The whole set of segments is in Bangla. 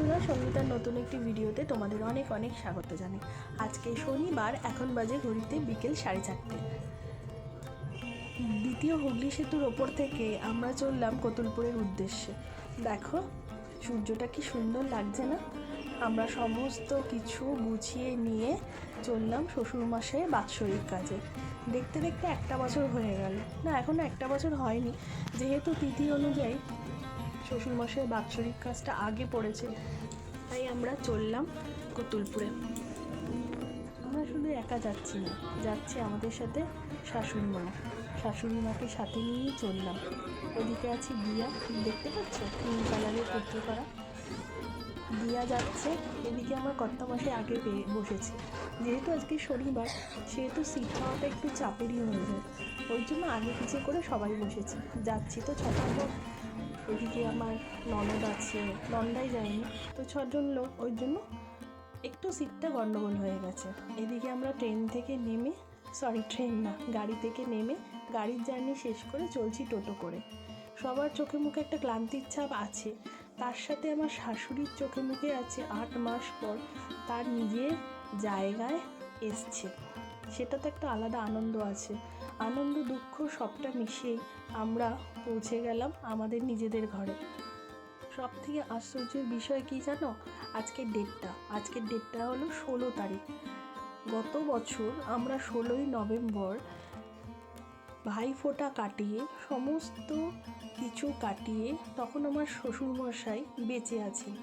বন্ধুরা, সঙ্গীতার নতুন একটি ভিডিওতে তোমাদের অনেক অনেক স্বাগত জানাই। আজকে শনিবার, এখন বাজে ঘড়িতে বিকেল সাড়ে চারটে। দ্বিতীয় হুগলি সেতুর ওপর থেকে আমরা চললাম কতুলপুরের উদ্দেশ্যে। দেখো, সূর্যটা কি সুন্দর লাগছে না? আমরা সমস্ত কিছু গুছিয়ে নিয়ে চললাম শ্বশুরমশাইয়ের বাৎসরিক কাজে। দেখতে দেখতে একটা বছর হয়ে গেল। না এখনও একটা বছর হয়নি। যেহেতু তিথি অনুযায়ী শ্বশুরমশাইয়ের বাৎসরিক কাজটা আগে পড়েছে, তাই আমরা চললাম কতুলপুরে। আমরা শুধু একা যাচ্ছি না, যাচ্ছে আমাদের সাথে শাশুড়ি মা। শাশুড়ি মাকে সাথে নিয়েই চললাম। ওদিকে আছে দিয়া দেখতে পাচ্ছ? পিঙ্ক কালারের পুত্র করা দিয়া যাচ্ছে, এদিকে আমার কর্তা মাসে আগে পেয়ে বসেছে। যেহেতু আজকে শনিবার, সেহেতু সিট পাওয়াটা একটু চাপেরই হয়ে। যায় ওই জন্য আগে পিছিয়ে করে সবাই বসেছে। যাচ্ছি তো ছটার ওদিকে আমার ননদ আছে, নন্দাই যায়নি। তো ছজন লোক, ওই জন্য একটু সিটটা গন্ডগোল হয়ে গেছে। এদিকে আমরা ট্রেন থেকে নেমে সরি ট্রেন না, গাড়ি থেকে নেমে গাড়ির জার্নি শেষ করে চলছি টোটো করে। সবার চোখে মুখে একটা ক্লান্তির ছাপ আছে। তার সাথে আমার শাশুড়ির চোখে মুখে আছে আট মাস পর তার নিজের জায়গায় এসছে। সেটা তো একটা আলাদা আনন্দ আছে। আনন্দ, দুঃখ সবটা মিশিয়েই আমরা পৌঁছে গেলাম আমাদের নিজেদের ঘরে। সব থেকে আশ্চর্যের বিষয় কি জানো? আজকের ডেটটা আজকের ডেটটা হলো ষোলো তারিখ। গত বছর আমরা ষোলোই নভেম্বর ভাইফোঁটা কাটিয়ে, সমস্ত কিছু কাটিয়ে তখন আমার শ্বশুরমশাই বেঁচে আছেন।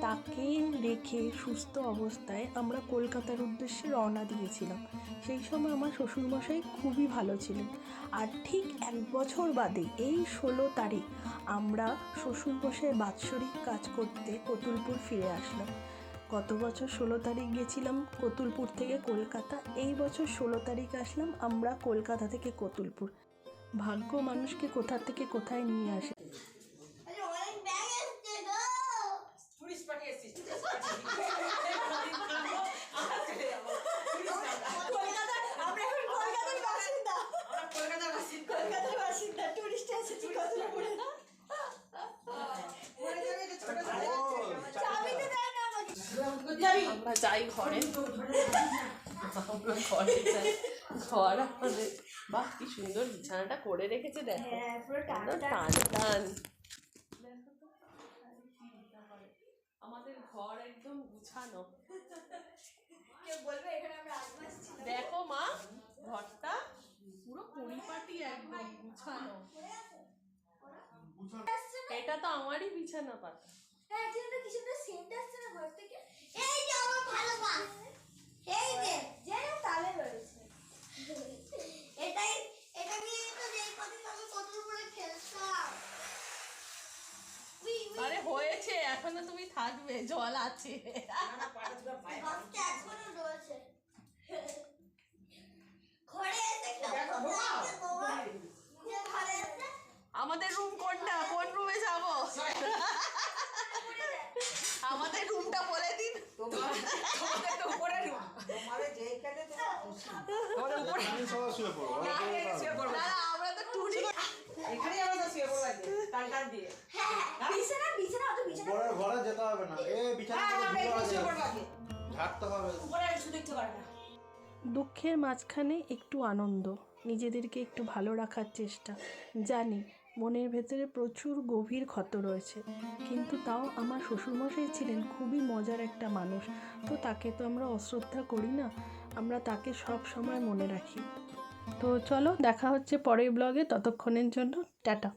তাকে রেখে সুস্থ অবস্থায় আমরা কলকাতার উদ্দেশ্যে রওনা দিয়েছিলাম। সেই সময় আমার শ্বশুরমশাই খুবই ভালো ছিলেন। আর ঠিক এক বছর বাদে, এই ষোলো তারিখ, আমরা শ্বশুরমশাইয়ের বাৎসরিক কাজ করতে কতুলপুর ফিরে আসলাম। গত বছর ষোলো তারিখ গেছিলাম কতুলপুর থেকে কলকাতা। এই বছর ষোলো তারিখ আসলাম আমরা কলকাতা থেকে কতুলপুর। ভাগ্য মানুষকে কোথা থেকে কোথায় নিয়ে আসে আরে অনেক ব্যাগ এসছে গো টুরিস্ট পার্টি এসেছিস টুরিস্ট পার্টি কলকাতা আমরা এখন কলকাতার বাসিন্দা আমরা কলকাতার বাসিন্দা কলকাতার বাসিন্দা টুরিস্ট এসেছি কতুলপুরে মনে করে যে ছোট চাবিতে দেয় না আমাকে যাবি আমরা যাই ঘরে। আমরা ঘরে যাই। ঘর আমাদের। বাহ কি সুন্দর বিছানাটা করে রেখেছে দেখো। হ্যাঁ টান টান। আমাদের ঘর একদম গুছানো। দেখো মা ঘরটা পুরো পরিপাটি একদম গুছানো। এটা তো আমারই বিছানা পাতা হ্যাঁ কিন্তু কি সুন্দর সেন্ট আসছে না ঘর থেকে এই যে আমার ভালো মাছ এই যে যে তালে রয়েছে এটাই এটা নিয়ে তো যেই কদিন আমি কতুলপুরে খেলতাম উই উই আরে হয়েছে এখনও তুমি থাকবে জল আছে। আমাদের রুম কোনটা? কোন রুমে যাব? আমাদের রুমটা বলে দিন। আমরা তো টুরি এখানেই আমরা শুয়ে পড়ব টান টান দিয়ে। হ্যাঁ বিছানা বিছানা অত বিছানা পরের ঘরে যেতে হবে না। এ বিছানা হ্যাঁ থেকে আছে শুয়ে পড়ব আজকে ঝাড়তে হবে। উপরে দেখতে পারে না। দুঃখের মাঝখানে একটু আনন্দ নিজেদেরকে একটু ভালো রাখার চেষ্টা। জানি মনের ভেতরে প্রচুর গভীর ক্ষত রয়েছে কিন্তু তাও আমার শ্বশুরমশাই ছিলেন খুবই মজার একটা মানুষ। তো তাকে তো আমরা অশ্রদ্ধা করি না আমরা তাকে সব সময় মনে রাখি। তো চলো দেখা হচ্ছে পরের ব্লগে ততক্ষণের জন্য টাটা।